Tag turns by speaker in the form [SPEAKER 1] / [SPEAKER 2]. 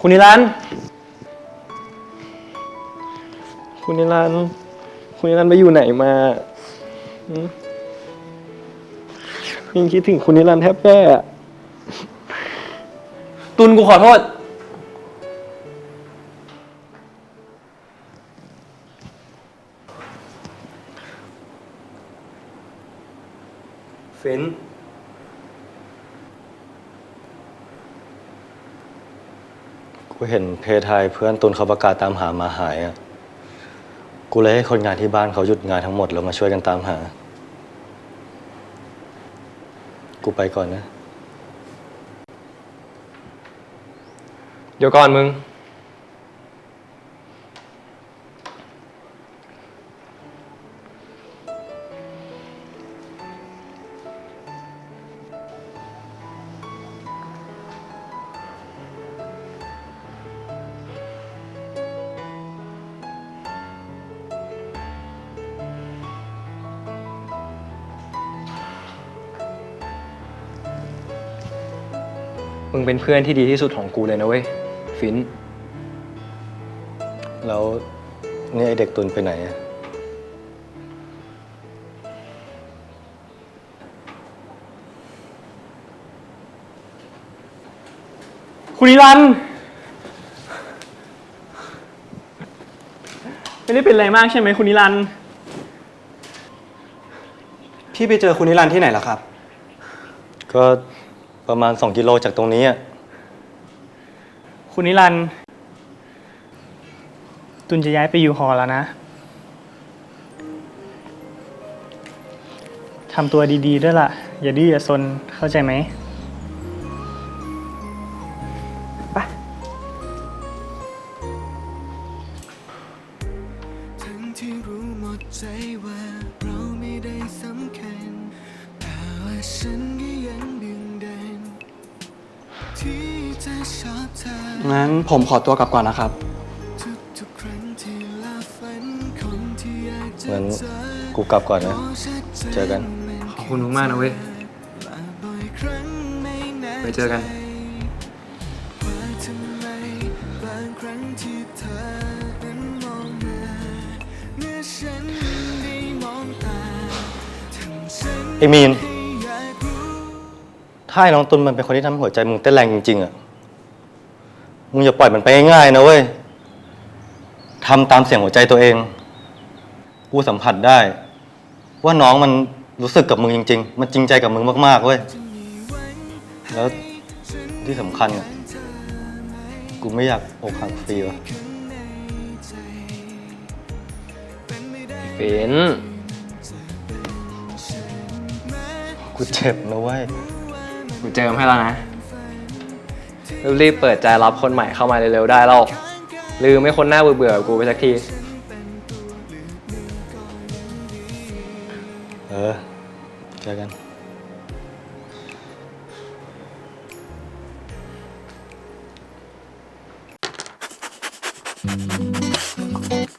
[SPEAKER 1] คุณนิรันดร์คุณนิรันดร์คุณนิรันดร์ไปอยู่ไหนมาหืมยังคิดถึงคุณนิรันดร์แทบแย่อะตุนกูขอโทษ
[SPEAKER 2] ฟิน กูเห็นเพทายเพื่อนตุนเขาประกาศตามหามาหายอะ กูเลยให้คนงานที่บ้านเขาหยุดงานทั้งหมดแล้วมาช่วยกันตามหา กูไปก่อนนะ
[SPEAKER 1] เดี๋ยวก่อนมึง มึงเป็นเพื่อนที่ดีที่สุดของกูเลยนะเว้ย ฟิน
[SPEAKER 2] แล้วนี่ไอเด็กตุนไปไหนอะ
[SPEAKER 1] คุณนิรันดร์ไม่ได้เป็นอะไรมากใช่ไหมคุณนิรันดร์
[SPEAKER 3] พี่ไปเจอคุณนิรันดร์ที่ไหนล่ะครับ
[SPEAKER 2] ก็ ประมาณ 2 กิโลจากตรงนี้อะ
[SPEAKER 1] คุณนิรันดร์ตุนจะย้ายไปอยู่หอแล้วนะทำตัวดีๆด้วยล่ะ อย่าดื้ออย่าซนเข้าใจไหม
[SPEAKER 4] ทั้งที่รู้หมดใจว่าเรา งั้น
[SPEAKER 3] ผมขอตัวกลับก่อนนะครับ
[SPEAKER 4] ทุกๆครั้งที่ลาฝันคนที่อยากจะ
[SPEAKER 2] งั้น
[SPEAKER 4] เจอ
[SPEAKER 2] กูกลับก่อนนะ
[SPEAKER 4] ขอชัดจ
[SPEAKER 2] เจอกัน
[SPEAKER 1] ขอบคุณมากๆนะเว้ย
[SPEAKER 4] และบ่อยครั้งไม่แน่
[SPEAKER 1] ไว้เจอกัน
[SPEAKER 4] ใจว่าทำไมบางครั้งที่เธอนั้นมองมาเมื่อฉันได้มองตาทำฉัน
[SPEAKER 2] ไอมีน
[SPEAKER 4] ให้อยากรู้
[SPEAKER 2] ถ้าไอ้น้องตุนมันเป็นคนที่ทำให้หัวใจมึงเต้นแรงจริงๆอะ มึงอย่าปล่อยมันไปง่ายๆนะเว้ยทำตามเสียงหัวใจตัวเอง กูสัมผัสได้ ว่าน้องมันรู้สึกกับมึงจริง ๆ มันจริงใจกับมึงมากๆเว้ย แล้วที่สำคัญอะกูไม่อยากอกหักฟรีว่ะ
[SPEAKER 1] ฟิน
[SPEAKER 2] กูเจ็บนะเว้ย
[SPEAKER 1] กูเจอมให้แล้วนะ รีบเปิดใจรับคนใหม่เข้ามาเร็วๆได้แล้วลืมไม่คนหน้าเบื่อๆกูไปสักที
[SPEAKER 2] เออ เจอกัน
[SPEAKER 4] เ